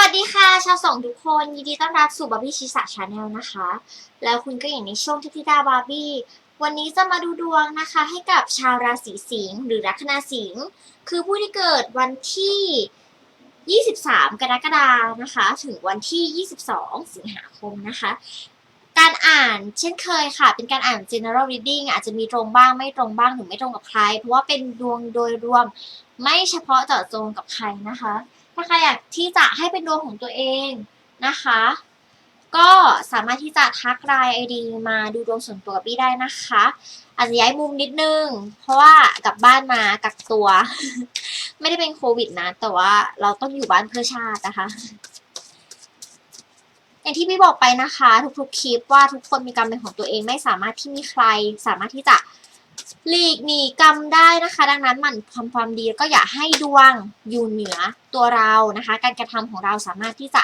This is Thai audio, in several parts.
วัสดีค่ะ ชาวสองทุกคน ยินดีต้อนรับสู่บาร์บี้ชิสาชาแนลนะคะ แล้วคุณก็อย่างในช่วงทิติดาบาร์บี้ วันนี้จะมาดูดวงนะคะ ให้กับชาวราศีสิงห์หรือลัคนาสิงห์คือผู้ที่เกิดวันที่ 23 กรกฎาคมนะคะ ถึงวันที่ 22 สิงหาคมนะคะ การอ่านเช่นเคยค่ะ เป็นการอ่าน general reading อาจจะมีตรงบ้างไม่ตรงบ้างหรือไม่ตรงกับใคร เพราะว่าเป็นดวงโดยรวมไม่เฉพาะเจาะจงกับใครนะคะ ถ้าใครอยากที่จะให้เป็นดวงของตัวเองนะคะ ก็สามารถที่จะทักไลน์ไอดีมาดูดวงส่วนตัวกับพี่ได้นะคะ อาจจะย้ายมุมนิดนึง เพราะว่ากลับบ้านมากักตัว ไม่ได้เป็นโควิดนะ แต่ว่าเราต้องอยู่บ้านเพื่อชาตินะคะอย่างที่พี่บอกไปนะคะ ทุกๆคลิปว่าทุกคนมีกรรมเป็นของตัวเองไม่สามารถที่มีใคร สามารถที่จะ หลีกหนีกรรมได้นะคะ ดังนั้นหมันทำความดีก็อย่าให้ดวงอยู่เหนือตัวเรานะคะ การกระทำของเราสามารถที่จะ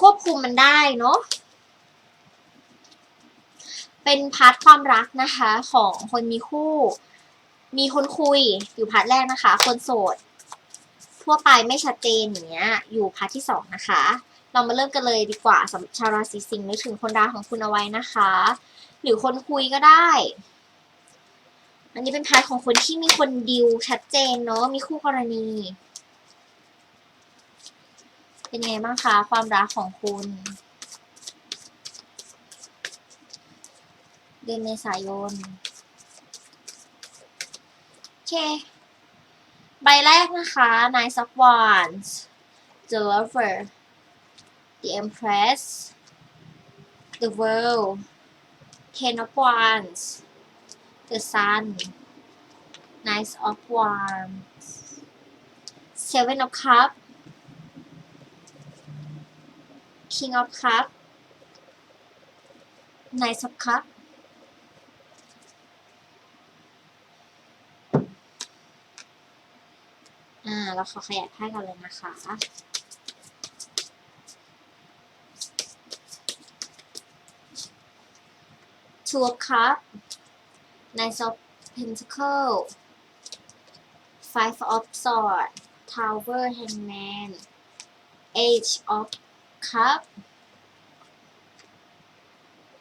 ควบคุมมันได้เนาะเป็นพาร์ทความรักนะคะของคนมีคู่ มีคนคุยอยู่พาร์ทแรกนะคะ คนโสด ทั่วไปไม่ชัดเจนอย่างเงี้ยอยู่พาร์ทที่สองนะคะ เรามาเริ่มกันเลยดีกว่าสำหรับชาวราศีสิงห์นึกถึงคนรักของคุณเอาไว้นะคะ หรือคนคุยก็ได้ อันนี้เป็นพาร์ทของคนที่มีคนดิวชัดเจนเนาะมีคู่กรณี เป็นไงบ้างคะความรักของคุณ เดือนเมษายนโอเค ใบแรกนะคะ Nine of Wands The Lover The Empress The World Ten of Wands The Sun Knight of Wands Seven of Cup, King of Cups Knight of Cup, อ่า เราขอขยายไพ่กันเลยนะคะ Two of Cup Nine of Pentacle Five of Swords Tower Hangman Age of Cup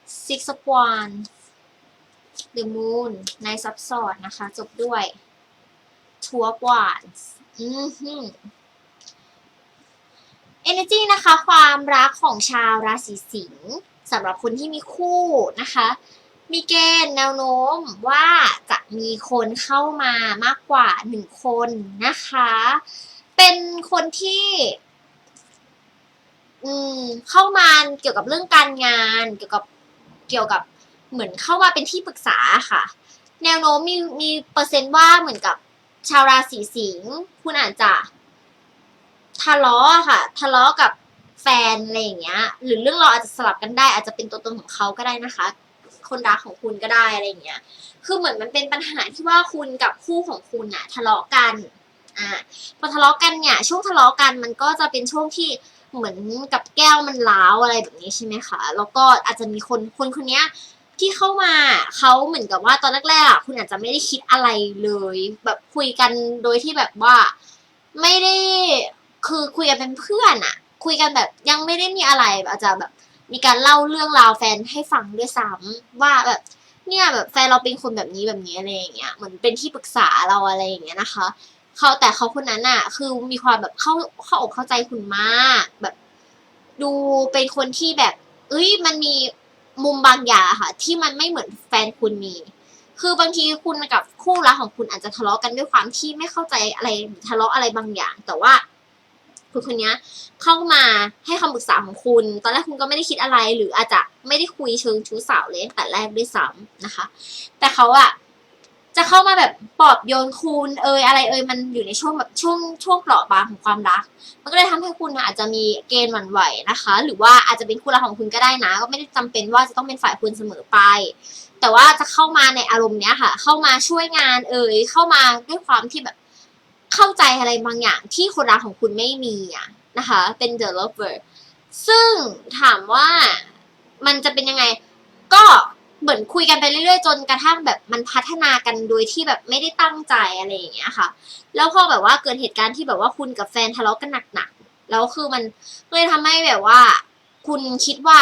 Six of Wands The Moon Nine of Swords นะคะ จบด้วย Two of Wands อือหือ Energy นะคะ ความรักของชาวราศีสิงห์สำหรับคนที่มีคู่นะคะ มีเกณฑ์แนวโน้มว่าจะมีคนเข้ามามากกว่าหนึ่งคนนะคะ เป็นคนที่อืมเข้ามาเกี่ยวกับเรื่องการงาน เกี่ยวกับเกี่ยวกับเหมือนเข้ามาเป็นที่ปรึกษาค่ะ แนวโน้มมีมีเปอร์เซนต์ว่าเหมือนกับชาวราศีสิงห์คุณอาจจะทะเลาะค่ะ ทะเลาะกับแฟนอะไรอย่างเงี้ย หรือเรื่องเราอาจจะสลับกันได้ อาจจะเป็นตัวตนของเขาก็ได้นะคะ คนรักของคุณก็ได้อะไรอย่างเงี้ย คือเหมือนมันเป็นปัญหาที่ว่าคุณกับคู่ของคุณอะทะเลาะกัน อ่า พอทะเลาะกันเนี่ย ช่วงทะเลาะกันมันก็จะเป็นช่วงที่เหมือนกับแก้วมันร้าวอะไรแบบนี้ใช่ไหมคะ แล้วก็อาจจะมีคนคนคนเนี้ยที่เข้ามาเขาเหมือนกับว่าตอนแรกๆคุณอาจจะไม่ได้คิดอะไรเลย แบบคุยกันโดยที่แบบว่าไม่ได้คือคุยกันเป็นเพื่อนอะคุยกันแบบยังไม่ได้มีอะไรอาจจะแบบ มีการเล่าเรื่องราวแฟนให้ฟังด้วยซ้ำว่าแบบเนี่ยแบบแฟนเราเป็นคนแบบนี้แบบนี้อะไรอย่างเงี้ยเหมือนเป็นที่ปรึกษาเราอะไรอย่างเงี้ยนะคะเขาแต่เขาคนนั้นอะคือมีความแบบเข้าเข้าอกเข้าใจคุณมากแบบ ดูเป็นคนที่แบบ เอ้ยมันมีมุมบางอย่างค่ะ ที่มันไม่เหมือนแฟนคุณมี คือบางทีคุณกับคู่รักของคุณอาจจะทะเลาะกันด้วยความที่ไม่เข้าใจอะไรทะเลาะอะไรบางอย่าง แต่ว่า คุณคนนี้เข้ามาให้คำปรึกษาของคุณ ตอนแรกคุณก็ไม่ได้คิดอะไร หรืออาจจะไม่ได้คุยเชิงชู้สาวเลยตั้งแต่แรกด้วยซ้ำนะคะ แต่เขาอะจะเข้ามาแบบปลอบโยนคุณเอยอะไรเอยมันอยู่ในช่วงแบบช่วงช่วงเปราะบางของความรัก มันก็เลยทำให้คุณอาจจะมีเกณฑ์หวั่นไหวนะคะ หรือว่าอาจจะเป็นคู่รักของคุณก็ได้นะ ก็ไม่ได้จำเป็นว่าจะต้องเป็นฝ่ายคุณเสมอไป แต่ว่าจะเข้ามาในอารมณ์เนี้ยค่ะ เข้ามาช่วยงานเอยเข้ามาด้วยความที่แบบ เข้าใจอะไรบางอย่างที่คนรักของคุณไม่มีอะนะคะ เป็น the lover ซึ่งถามว่ามันจะเป็นยังไง ก็เหมือนคุยกันไปเรื่อยๆ จนกระทั่งแบบมันพัฒนากันโดยที่แบบไม่ได้ตั้งใจอะไรอย่างเงี้ยค่ะ แล้วพอแบบว่าเกิดเหตุการณ์ที่แบบว่าคุณกับแฟนทะเลาะกันหนักๆ แล้วคือมันเลยทำให้แบบว่า คุณคิดว่า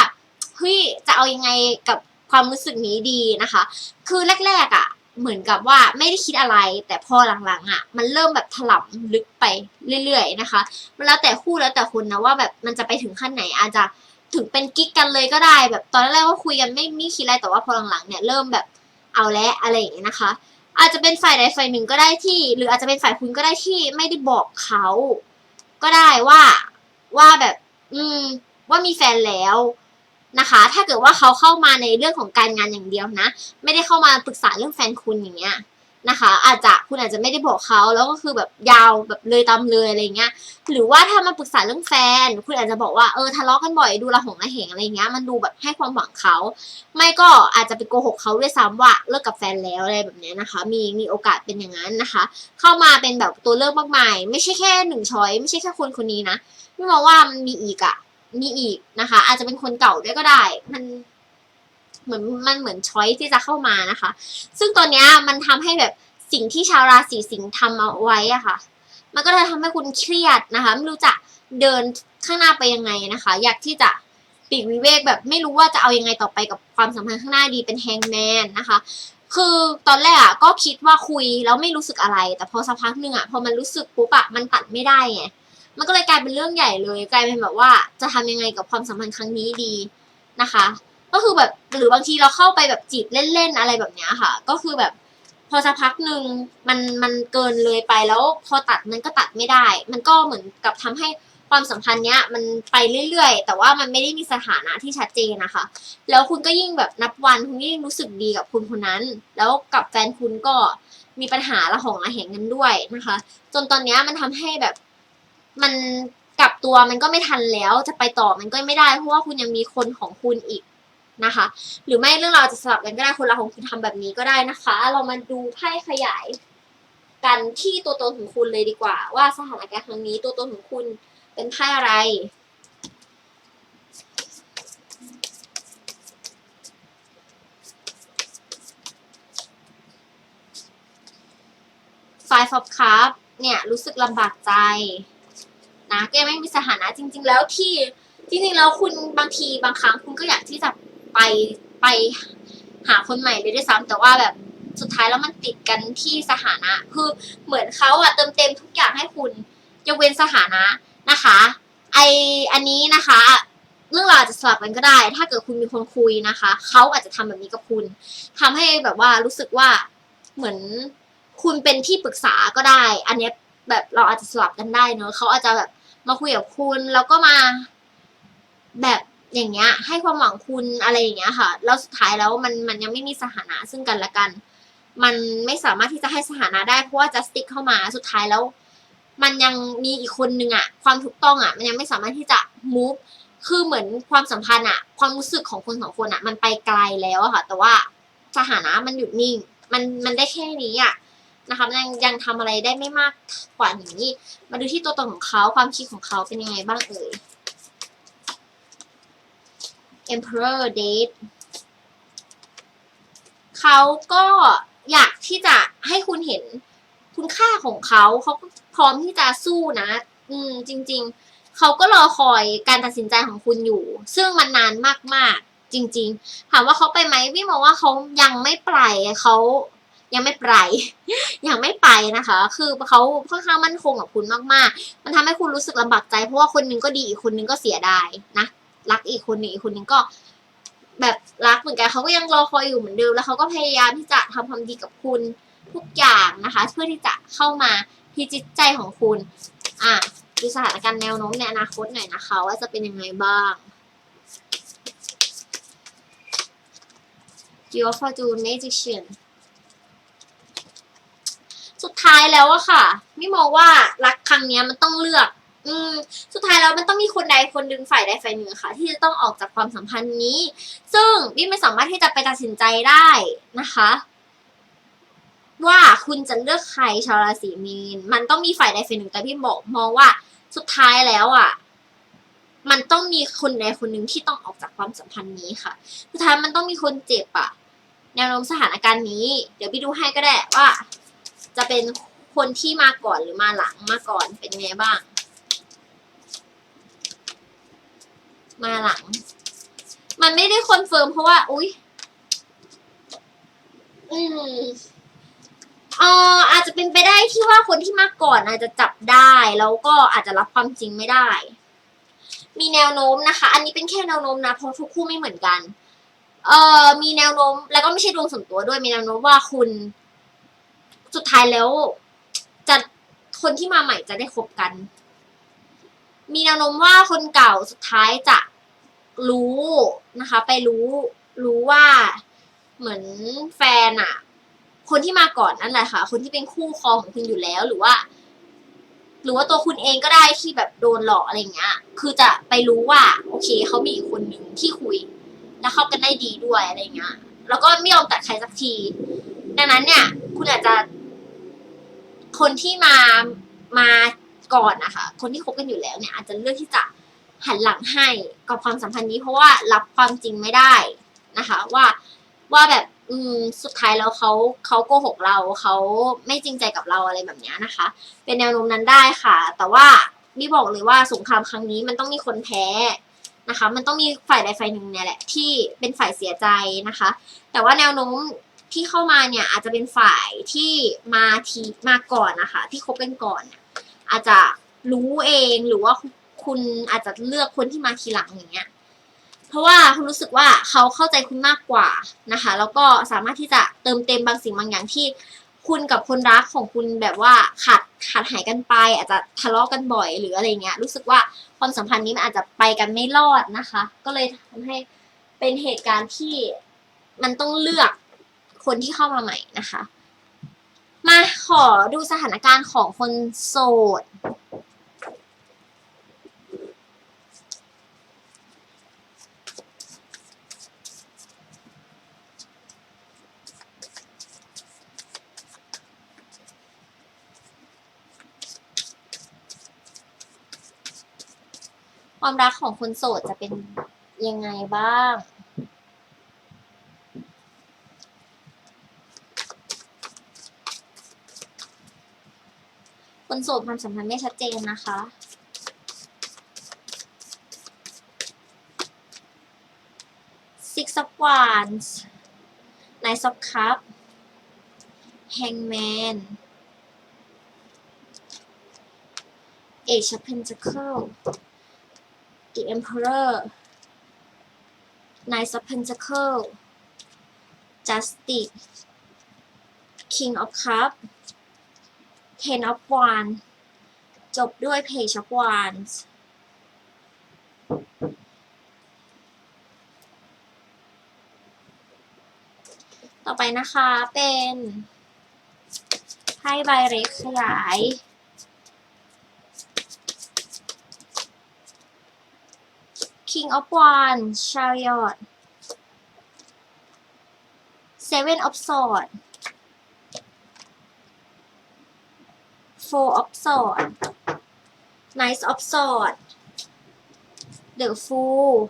เฮ้ยจะเอายังไงกับความรู้สึกนี้ดีนะคะ คือแรกๆอะ เหมือนกับว่าไม่ได้คิดอะไร แต่พอหลังๆอะ มันเริ่มแบบถล่ำลึกไปเรื่อยๆนะคะ มันแล้วแต่คู่แล้วแต่คนนะว่าแบบมันจะไปถึงขั้นไหนอาจจะถึงเป็นกิ๊กกันเลยก็ได้ แบบตอนแรกว่าคุยกันไม่ไม่คิดอะไรแต่ว่าพอหลังๆเนี่ยเริ่มแบบเอาแล้วอะไรอย่างเงี้ยนะคะ อาจจะเป็นฝ่ายใดฝ่ายหนึ่งก็ได้ที่ หรืออาจจะเป็นฝ่ายคุณก็ได้ที่ไม่ได้บอกเขาก็ได้ว่าว่าแบบ อืม ว่ามีแฟนแล้ว นะคะ ถ้าเกิดว่าเขาเข้ามาในเรื่องของการงานอย่างเดียวนะ ไม่ได้เข้ามาปรึกษาเรื่องแฟนคุณอย่างเงี้ยนะคะ อาจจะคุณอาจจะไม่ได้บอกเขาแล้วก็คือแบบยาวแบบเลยตามเลยอะไรเงี้ย หรือว่าถ้ามาปรึกษาเรื่องแฟน คุณอาจจะบอกว่าเออทะเลาะกันบ่อยดูละหงละเหงอะไรเงี้ยมันดูแบบให้ความหวังเขา ไม่ก็อาจจะไปโกหกเขาด้วยซ้ำว่าเลิกกับแฟนแล้วอะไรแบบเนี้ยนะคะ มีมีโอกาสเป็นอย่างนั้นนะคะ เข้ามาเป็นแบบตัวเลือกมากมาย ไม่ใช่แค่หนึ่งช้อยไม่ใช่แค่คนคนนี้นะพี่มองว่ามันมีอีกอะ มีอีกนะคะ อาจจะเป็นคนเก่าด้วยก็ได้ มันเหมือนมันเหมือนช้อยที่จะเข้ามานะคะ ซึ่งตัวเนี้ยมันทำให้แบบสิ่งที่ชาวราศีสิงห์ทำเอาไว้อะค่ะ มันก็เลยทำให้คุณเครียดนะคะ ไม่รู้จะเดินข้างหน้าไปยังไงนะคะ อยากที่จะปีกวิเวกแบบไม่รู้ว่าจะเอายังไงต่อไปกับความสัมพันธ์ข้างหน้าดีเป็นแฮงแมนนะคะ คือตอนแรกอะก็คิดว่าคุยแล้วไม่รู้สึกอะไร แต่พอสักพักหนึ่งอะพอมันรู้สึกปุ๊บอะมันตัดไม่ได้ไง มันก็เลยกลายเป็นเรื่องใหญ่เลย กลายเป็นแบบว่าจะทำยังไงกับความสัมพันธ์ครั้งนี้ดีนะคะ ก็คือแบบหรือบางทีเราเข้าไปแบบจีบเล่นๆอะไรแบบนี้ค่ะ ก็คือแบบพอสักพักหนึ่งมันมันเกินเลยไปแล้วพอตัดมันก็ตัดไม่ได้ มันก็เหมือนกับทำให้ความสัมพันธ์เนี้ยมันไปเรื่อยๆ แต่ว่ามันไม่ได้มีสถานะที่ชัดเจนนะคะ แล้วคุณก็ยิ่งแบบนับวันคุณยิ่งรู้สึกดีกับคุณคนนั้น แล้วกับแฟนคุณก็มีปัญหาละหองละแหงกันด้วยนะคะ จนตอนเนี้ยมันทำให้แบบ มันกลับตัวมันก็ไม่ทันแล้วจะไปต่อมันก็ไม่ได้ เพราะว่าคุณยังมีคนของคุณอีกนะคะ หรือไม่เรื่องราวจะสลับกันก็ได้คนเราของคุณทำแบบนี้ก็ได้นะคะ เรามาดูไพ่ขยาย กันที่ตัวตนของคุณเลยดีกว่า ว่าสถานการณ์ครั้งนี้ตัวตนของคุณเป็นไพ่อะไร Five of Cups เนี่ยรู้สึกลำบากใจ นะก็ยังไม่มีสถานะจริง ๆ แล้วที่จริงๆแล้วคุณบางทีบางครั้งคุณก็อยากที่จะไปไปหาคนใหม่เลยด้วยซ้ำแต่ว่าแบบสุดท้ายแล้วมันติดกันที่สถานะ คือเหมือนเขาอะเติมเต็มทุกอย่างให้คุณยกเว้นสถานะนะคะ ไออันนี้นะคะ เรื่องราวอาจจะสลับกันก็ได้ ถ้าเกิดคุณมีคนคุยนะคะ เขาอาจจะทำแบบนี้กับคุณทำให้แบบว่ารู้สึกว่าเหมือนคุณเป็นที่ปรึกษาก็ได้ อันนี้แบบเราอาจจะสลับกันได้เนอะเขาอาจจะแบบ มาคุยกับคุณแล้วก็มาแบบอย่างเงี้ย ให้ความหวังคุณอะไรอย่างเงี้ยค่ะ แล้วสุดท้ายแล้วมันมันยังไม่มีสถานะซึ่งกันและกัน มันไม่สามารถที่จะให้สถานะได้เพราะว่าจัสติกเข้ามาสุดท้ายแล้ว มันยังมีอีกคนนึงอะความถูกต้องอะมันยังไม่สามารถที่จะ move คือเหมือนความสัมพันธ์อะความรู้สึกของคนสองคนอะมันไปไกลแล้วอะค่ะ แต่ว่าสถานะมันหยุดนิ่ง มันมันได้แค่นี้อะ นะคะยังยังทำอะไรได้ไม่มากกว่านี้ มาดูที่ตัวตนของเขาความคิดของเขาเป็นยังไงบ้างเอ่ย Emperor Date เขาก็อยากที่จะให้คุณเห็นคุณค่าของเขาเขาก็พร้อมที่จะสู้นะ อืม จริง ๆ เขาก็รอคอยการตัดสินใจของคุณอยู่ ซึ่งมันนานมากๆ จริง ๆ ถามว่าเขาไปไหมพี่มองว่าเขายังไม่ไปเขา ยังไม่ไปยังไม่ไปนะคะ คือเขาค่อนข้างมั่นคงกับคุณมากๆ มันทำให้คุณรู้สึกลำบากใจเพราะว่าคนหนึงก็ดีอีกคนหนึงก็เสียดายนะรักอีกคนหนึงอีกคนนึงก็ แบบรักเหมือนกันเขาก็ยังรอคอยอยู่เหมือนเดิมแล้วเขาก็พยายามที่จะทำความดีกับคุณทุกอย่างนะคะ เพื่อที่จะเข้ามาพิจิตใจของคุณ อะดูสถานการณ์แนวโน้มในอนาคตหน่อยนะคะ ว่าจะเป็นยังไงบ้าง g e o Fortune Magician สุด ท้ายแล้วอะค่ะ ไม่มองว่ารักครั้งเนี้ยมันต้องเลือก อืม สุดท้ายแล้วมันต้องมีคนใดคนหนึ่งฝ่ายใดฝ่ายหนึ่งค่ะ ที่จะต้องออกจากความสัมพันธ์นี้ ซึ่งพี่ไม่สามารถที่จะไปตัดสินใจได้นะคะ ว่าคุณจะเลือกใครชาวราศีมีน มันต้องมีฝ่ายใดฝ่ายหนึ่งแต่พี่บอกมองว่าสุดท้ายแล้วอะมันต้องมีคนใดคนหนึ่งที่ต้องออกจากความสัมพันธ์นี้ค่ะ สุดท้ายมันต้องมีคนเจ็บอะแนวโน้มสถานการณ์นี้ เดี๋ยวพี่ดูให้ก็ได้ว่า จะเป็นคนที่มาก่อนหรือมาหลังมาก่อนเป็นไงบ้าง มาหลัง มันไม่ได้คอนเฟิร์มเพราะว่า อุ๊ยอืมเอ่ออาจจะเป็นไปได้ที่ว่าคนที่มาก่อนอาจจะจับได้แล้วก็อาจจะรับความจริงไม่ได้ มีแนวโน้มนะคะ อันนี้เป็นแค่แนวโน้มนะเพราะทุกคู่ไม่เหมือนกัน เอ่อมีแนวโน้ม แล้วก็ไม่ใช่ดวงส่วนตัวด้วยมีแนวโน้มว่าคุณ สุดท้ายแล้วจะคนที่มาใหม่จะได้คบกัน มีแนวโน้มว่าคนเก่าสุดท้ายจะรู้นะคะ ไปรู้รู้ว่าเหมือนแฟนอะคนที่มาก่อนนั่นแหละค่ะ คนที่เป็นคู่ครองของคุณอยู่แล้วหรือว่า หรือว่าตัวคุณเองก็ได้ที่แบบโดนหลอกอะไรเงี้ย คือจะไปรู้ว่า โอเคเขามีอีกคนหนึ่งที่คุย แล้วเข้ากันได้ดีด้วยอะไรเงี้ย แล้วก็ไม่ยอมตัดใครสักที ดังนั้นเนี่ย คุณอาจจะ คนที่มามาก่อนนะคะคนที่คบกันอยู่แล้วเนี่ยอาจจะเลือกที่จะหันหลังให้กับความสัมพันธ์นี้เพราะว่ารับความจริงไม่ได้นะคะ ว่าว่าแบบอืมสุดท้ายแล้วเขาเขาโกหกเราเขาไม่จริงใจกับเราอะไรแบบนี้นะคะ เป็นแนวโน้มนั้นได้ค่ะ แต่ว่านี่บอกเลยว่าสงครามครั้งนี้มันต้องมีคนแพ้นะคะ มันต้องมีฝ่ายใดฝ่ายหนึ่งเนี่ยแหละที่เป็นฝ่ายเสียใจนะคะ แต่ว่าแนวโน้ม ที่เข้ามาเนี่ยอาจจะเป็นฝ่ายที่มาทีมาก่อนนะคะ ที่คบกันก่อน อาจจะรู้เองหรือว่าคุณอาจจะเลือกคนที่มาทีหลังอย่างเงี้ยเพราะว่าคุณรู้สึกว่าเขาเข้าใจคุณมากกว่านะคะ แล้วก็สามารถที่จะเติมเต็มบางสิ่งบางอย่างที่คุณกับคนรักของคุณแบบว่าขาดขาดหายกันไป อาจจะทะเลาะกันบ่อยหรืออะไรเงี้ยรู้สึกว่าความสัมพันธ์นี้มันอาจจะไปกันไม่รอดนะคะ ก็เลยทำให้เป็นเหตุการณ์ที่มันต้องเลือก คนที่เข้ามาใหม่นะคะ มาขอดูสถานการณ์ของคนโสดความรักของคนโสดจะเป็นยังไงบ้าง คนโสดความสัมพันธ์ไม่ชัดเจนนะคะ Six of Wands Knight of Cups Hangman Age of Pentacles The Emperor Knight of Pentacles Justice King of Cups Ten of Wands จบด้วย Page of Wands ต่อไปนะคะเป็นไพ่ใบเล็กขยาย King of Wands Chariot Seven of Swords Four of sword Knight of sword The Fool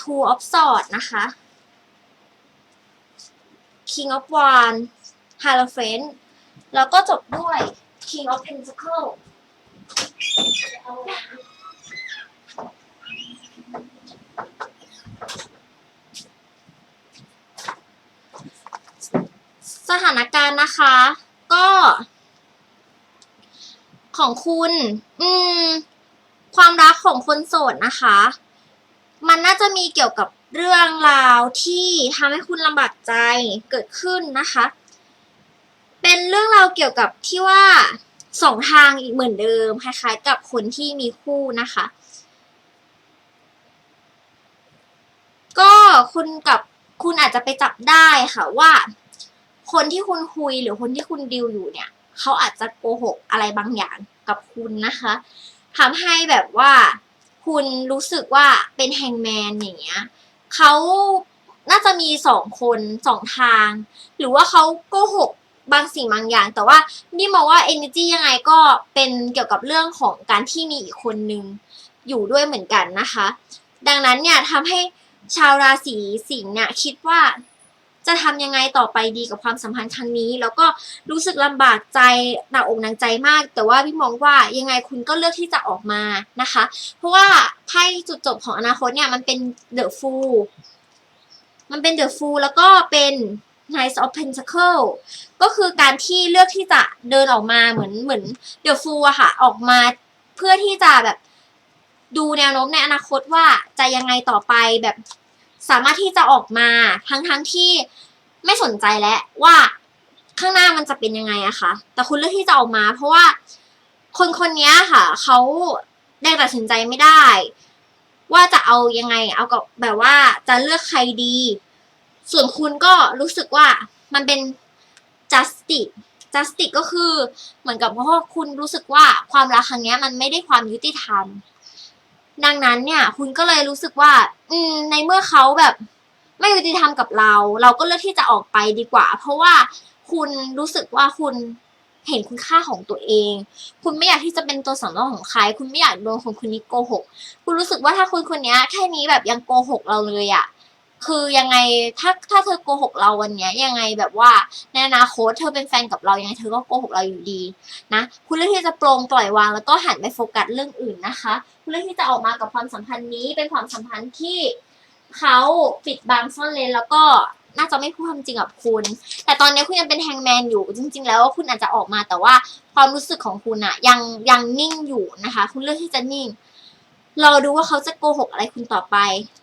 Two of sword นะคะ King of wand Hierophant แล้วก็จบด้วย King of Pentacles สถานการณ์นะคะ ก็ ของคุณ อืม ความรักของคนโสดนะคะ มันน่าจะมีเกี่ยวกับเรื่องราวที่ทำให้คุณลำบากใจเกิดขึ้นนะคะ เป็นเรื่องราวเกี่ยวกับที่ว่าสองทางอีกเหมือนเดิมคล้ายๆกับคนที่มีคู่นะคะ ก็คุณกับคุณอาจจะไปจับได้ค่ะว่า คนที่คุณคุยหรือคนที่คุณดิวอยู่เนี่ย เขาอาจจะโกหกอะไรบางอย่างกับคุณนะคะทำให้แบบว่าคุณรู้สึกว่าเป็นแฮงแมนอย่างเงี้ยเขาน่าจะมีสองคนสองทาง หรือว่าเขาโกหกบางสิ่งบางอย่าง แต่ว่านี่มองว่า energy ยังไงก็เป็นเกี่ยวกับเรื่องของการที่มีอีกคนนึงอยู่ด้วยเหมือนกันนะคะ ดังนั้นเนี่ยทำให้ชาวราศีสิงห์เนี่ยคิดว่า จะทำยังไงต่อไปดีกับความสัมพันธ์ครั้งนี้ แล้วก็รู้สึกลำบากใจหนักอกหนักใจมาก แต่ว่าพี่มองว่ายังไงคุณก็เลือกที่จะออกมานะคะ เพราะว่าไพ่จุดจบของอนาคตเนี่ยมันเป็นเดอะฟูลมันเป็นเดอะฟูลแล้วก็เป็น Knight of Pentacle ก็คือการที่เลือกที่จะเดินออกมาเหมือนเหมือนเดอะฟูลอะค่ะ ออกมาเพื่อที่จะแบบดูแนวโน้มในอนาคตว่าจะยังไงต่อไปแบบ สามารถที่จะออกมาทั้งทั้งๆที่ไม่สนใจแล้วว่าข้างหน้ามันจะเป็นยังไงอะคะแต่คุณเลือกที่จะออกมา เพราะว่าคนคนนี้ค่ะเขาได้ตัดสินใจไม่ได้ ว่าจะเอายังไง เอากับแบบว่าจะเลือกใครดี ส่วนคุณก็รู้สึกว่ามันเป็น justice justice ก็คือเหมือนกับเพราะว่าคุณรู้สึกว่าความรักครั้งนี้มันไม่ได้ความยุติธรรม ดังนั้นเนี่ยคุณก็เลยรู้สึกว่า อืมในเมื่อเขาแบบไม่ยุติธรรมกับเรา เราก็เลือกที่จะออกไปดีกว่า เพราะว่าคุณรู้สึกว่าคุณเห็นคุณค่าของตัวเอง คุณไม่อยากที่จะเป็นตัวสำรองของใคร คุณไม่อยากโดนคนคนนี้โกหก คุณรู้สึกว่าถ้าคนคนนี้แค่นี้แบบยังโกหกเราเลยอะคือยังไงถ้าถ้าเธอโกหกเราวันเนี้ยยังไงแบบว่าในอนาคตเธอเป็นแฟนกับเรายังไงเธอก็โกหกเราอยู่ดีนะ คุณเลือกที่จะปลงปล่อยวางแล้วก็หันไปโฟกัสเรื่องอื่นนะคะ เลือกที่จะออกมากับความสัมพันธ์นี้เป็นความสัมพันธ์ที่เขาปิดบังซ่อนเลนแล้วก็น่าจะไม่พูดความจริงกับคุณ แต่ตอนนี้คุณยังเป็นแฮงแมนอยู่ จริง ๆ แล้วคุณอาจจะออกมาแต่ว่าความรู้สึกของคุณอะยังยังนิ่งอยู่นะคะ คุณเลือกที่จะนิ่ง รอดูว่าเขาจะโกหกอะไรคุณต่อไป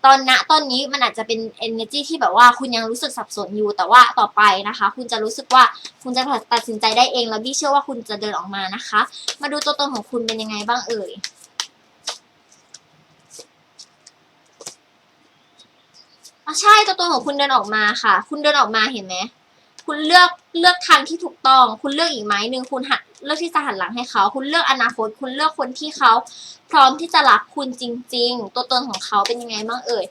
ตอนณตอนนี้มันอาจจะเป็น energy ที่แบบว่าคุณยังรู้สึกสับสนอยู่ แต่ว่าต่อไปนะคะ คุณจะรู้สึกว่าคุณจะตัดสินใจได้เองแล้วบี้เชื่อว่าคุณจะเดินออกมานะคะ มาดูตัวตนของคุณเป็นยังไงบ้างเอ่ย อะใช่ตัวตนของคุณเดินออกมาค่ะ คุณเดินออกมาเห็นไหมคุณเลือกเลือกทางที่ถูกต้อง คุณเลือกอีกไม้หนึ่งคุณหันเลือกที่จะหันหลังให้เขา คุณเลือกอนาคต คุณเลือกคนที่เขา พร้อมที่จะรักคุณจริง ๆ ตัวตนของเขาเป็นยังไงบ้างเอ่ย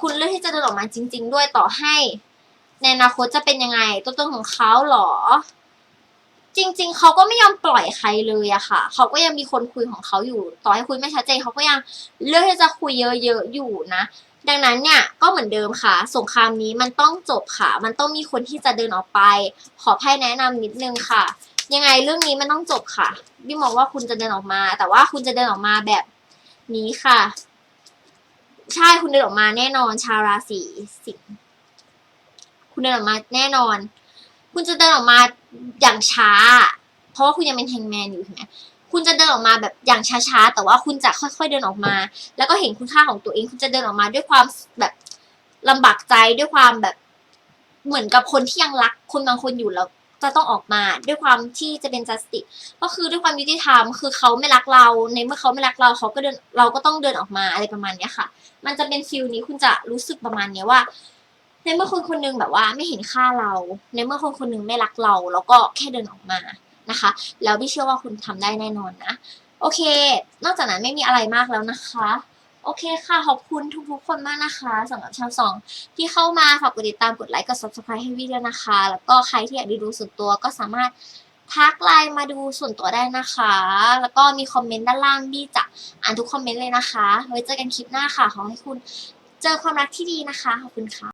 คุณเลือกที่จะเดินออกมาจริง ๆ ด้วยต่อให้ ในอนาคตจะเป็นยังไง ตัวตนของเขาหรอ จริง ๆ เขาก็ไม่ยอมปล่อยใครเลยอะค่ะ เขาก็ยังมีคนคุยของเขาอยู่ ต่อให้คุยไม่ชัดเจนเขาก็ยังเลือกที่จะคุยเยอะๆอยู่นะ ดังนั้นเนี่ยก็เหมือนเดิมค่ะ สงครามนี้มันต้องจบค่ะ มันต้องมีคนที่จะเดินออกไป ขอไพ่แนะนำนิดนึงค่ะ ยังไงเรื่องนี้มันต้องจบค่ะพี่มองว่าคุณจะเดินออกมา แต่ว่าคุณจะเดินออกมาแบบนี้ค่ะ ใช่คุณเดินออกมาแน่นอน ชาวราศีสิงห์คุณเดินออกมาแน่นอน คุณจะเดินออกมาอย่างช้า เพราะว่าคุณยังเป็นแฮงแมนอยู่ใช่ไหม คุณจะเดินออกมาแบบอย่างช้าๆ แต่ว่าคุณจะค่อยๆเดินออกมา แล้วก็เห็นคุณค่าของตัวเอง คุณจะเดินออกมาด้วยความแบบลำบากใจด้วยความแบบเหมือนกับคนที่ยังรักคนบางคนอยู่แล้วจะต้องออกมาด้วยความที่จะเป็น justice ก็คือด้วยความยุติธรรมคือเขาไม่รักเราในเมื่อเขาไม่รักเราเขาก็เดินเราก็ต้องเดินออกมาอะไรประมาณเนี้ยค่ะ มันจะเป็นฟิลนี้คุณจะรู้สึกประมาณเนี้ยว่า ในเมื่อคนคนหนึงแบบว่าไม่เห็นค่าเรา ในเมื่อคนคนหนึงไม่รักเรา แล้วก็แค่เดินออกมา นะคะ แล้วพี่เชื่อว่าคุณทำได้แน่นอนนะ โอเค นอกจากนั้นไม่มีอะไรมากแล้วนะคะโอเคค่ะ ขอบคุณทุกๆคนมากนะคะสำหรับชาวสองที่เข้ามาฝากกดติดตามกดไลค์กด subscribe ให้วิดีโอนะคะ แล้วก็ใครที่อยากดูส่วนตัวก็สามารถทักไลน์มาดูส่วนตัวได้นะคะ แล้วก็มีคอมเมนต์ด้านล่างบี้จะอ่านทุกคอมเมนต์เลยนะคะ ไว้เจอกันคลิปหน้าค่ะ ขอให้คุณเจอความรักที่ดีนะคะ ขอบคุณค่ะ